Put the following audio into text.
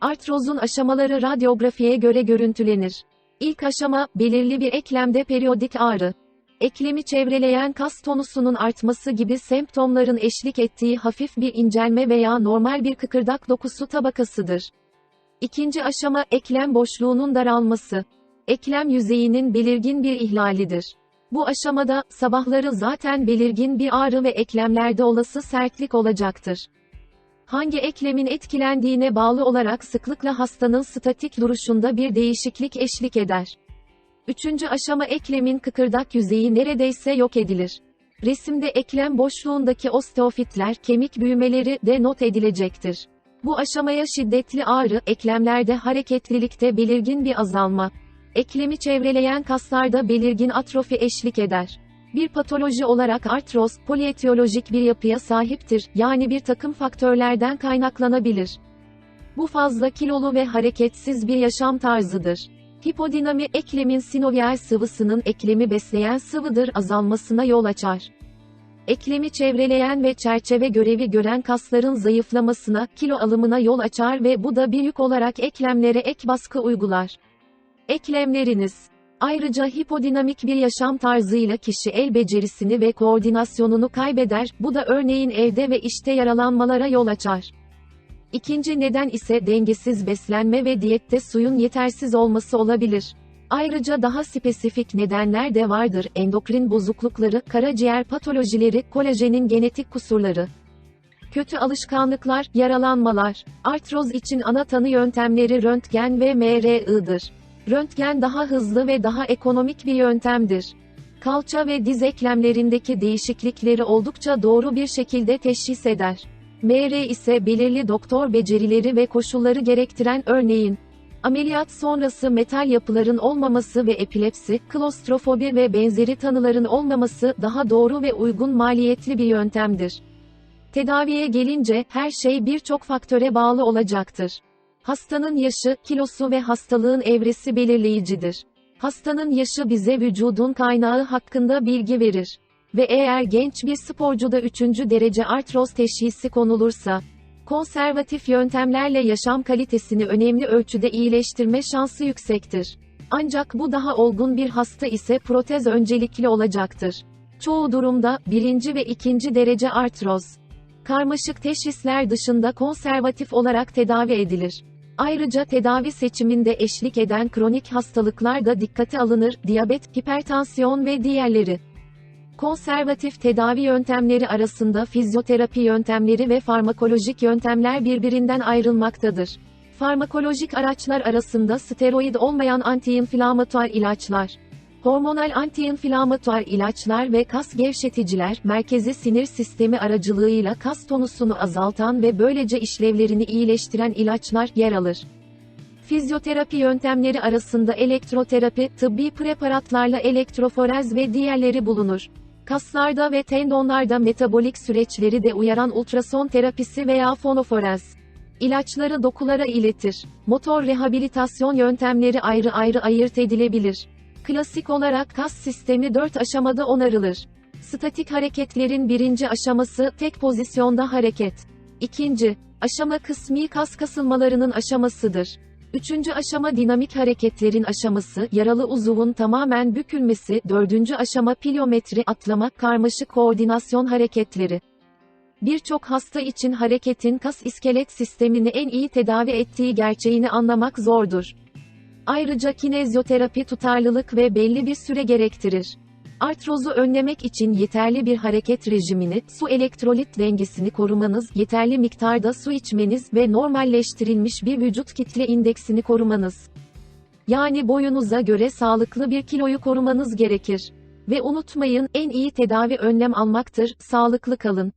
Artrozun aşamaları radyografiye göre görüntülenir. İlk aşama, belirli bir eklemde periyodik ağrı. Eklemi çevreleyen kas tonusunun artması gibi semptomların eşlik ettiği hafif bir incelme veya normal bir kıkırdak dokusu tabakasıdır. İkinci aşama, eklem boşluğunun daralması. Eklem yüzeyinin belirgin bir ihlalidir. Bu aşamada, sabahları zaten belirgin bir ağrı ve eklemlerde olası sertlik olacaktır. Hangi eklemin etkilendiğine bağlı olarak sıklıkla hastanın statik duruşunda bir değişiklik eşlik eder. Üçüncü aşama eklemin kıkırdak yüzeyi neredeyse yok edilir. Resimde eklem boşluğundaki osteofitler, kemik büyümeleri de not edilecektir. Bu aşamaya şiddetli ağrı, eklemlerde hareketlilikte belirgin bir azalma, eklemi çevreleyen kaslarda belirgin atrofi eşlik eder. Bir patoloji olarak artroz, polietiyolojik bir yapıya sahiptir, yani bir takım faktörlerden kaynaklanabilir. Bu fazla kilolu ve hareketsiz bir yaşam tarzıdır. Hipodinami, eklemin sinovial sıvısının eklemi besleyen sıvıdır azalmasına yol açar. Eklemi çevreleyen ve çerçeve görevi gören kasların zayıflamasına, kilo alımına yol açar ve bu da bir yük olarak eklemlere ek baskı uygular. Eklemleriniz Ayrıca hipodinamik bir yaşam tarzıyla kişi el becerisini ve koordinasyonunu kaybeder, bu da örneğin evde ve işte yaralanmalara yol açar. İkinci neden ise dengesiz beslenme ve diyette suyun yetersiz olması olabilir. Ayrıca daha spesifik nedenler de vardır. Endokrin bozuklukları, karaciğer patolojileri, kolajenin genetik kusurları. Kötü alışkanlıklar, yaralanmalar. Artroz için ana tanı yöntemleri röntgen ve MRI'dır. Röntgen daha hızlı ve daha ekonomik bir yöntemdir. Kalça ve diz eklemlerindeki değişiklikleri oldukça doğru bir şekilde teşhis eder. MR ise belirli doktor becerileri ve koşulları gerektiren örneğin ameliyat sonrası metal yapıların olmaması ve epilepsi, klostrofobi ve benzeri tanıların olmaması daha doğru ve uygun maliyetli bir yöntemdir. Tedaviye gelince her şey birçok faktöre bağlı olacaktır. Hastanın yaşı, kilosu ve hastalığın evresi belirleyicidir. Hastanın yaşı bize vücudun kaynağı hakkında bilgi verir. Ve eğer genç bir sporcuda 3. derece artroz teşhisi konulursa, konservatif yöntemlerle yaşam kalitesini önemli ölçüde iyileştirme şansı yüksektir. Ancak bu daha olgun bir hasta ise protez öncelikli olacaktır. Çoğu durumda, birinci ve ikinci derece artroz, karmaşık teşhisler dışında konservatif olarak tedavi edilir. Ayrıca tedavi seçiminde eşlik eden kronik hastalıklar da dikkate alınır, diyabet, hipertansiyon ve diğerleri. Konservatif tedavi yöntemleri arasında fizyoterapi yöntemleri ve farmakolojik yöntemler birbirinden ayrılmaktadır. Farmakolojik araçlar arasında steroid olmayan antiinflamatuar ilaçlar, hormonal antiinflamatuar ilaçlar ve kas gevşeticiler, merkezi sinir sistemi aracılığıyla kas tonusunu azaltan ve böylece işlevlerini iyileştiren ilaçlar yer alır. Fizyoterapi yöntemleri arasında elektroterapi, tıbbi preparatlarla elektroforez ve diğerleri bulunur. Kaslarda ve tendonlarda metabolik süreçleri de uyaran ultrason terapisi veya fonoforez. İlaçları dokulara iletir. Motor rehabilitasyon yöntemleri ayrı ayrı ayırt edilebilir. Klasik olarak kas sistemi 4 aşamada onarılır. Statik hareketlerin birinci aşaması tek pozisyonda hareket. İkinci aşama kısmi kas kasılmalarının aşamasıdır. Üçüncü aşama dinamik hareketlerin aşaması, yaralı uzuvun tamamen bükülmesi, dördüncü aşama pilyometri atlama, karmaşık koordinasyon hareketleri. Birçok hasta için hareketin kas iskelet sistemini en iyi tedavi ettiği gerçeğini anlamak zordur. Ayrıca kinezyoterapi tutarlılık ve belli bir süre gerektirir. Artrozu önlemek için yeterli bir hareket rejimini, su elektrolit dengesini korumanız, yeterli miktarda su içmeniz ve normalleştirilmiş bir vücut kitle indeksini korumanız. Yani boyunuza göre sağlıklı bir kiloyu korumanız gerekir. Ve unutmayın, en iyi tedavi önlem almaktır, sağlıklı kalın.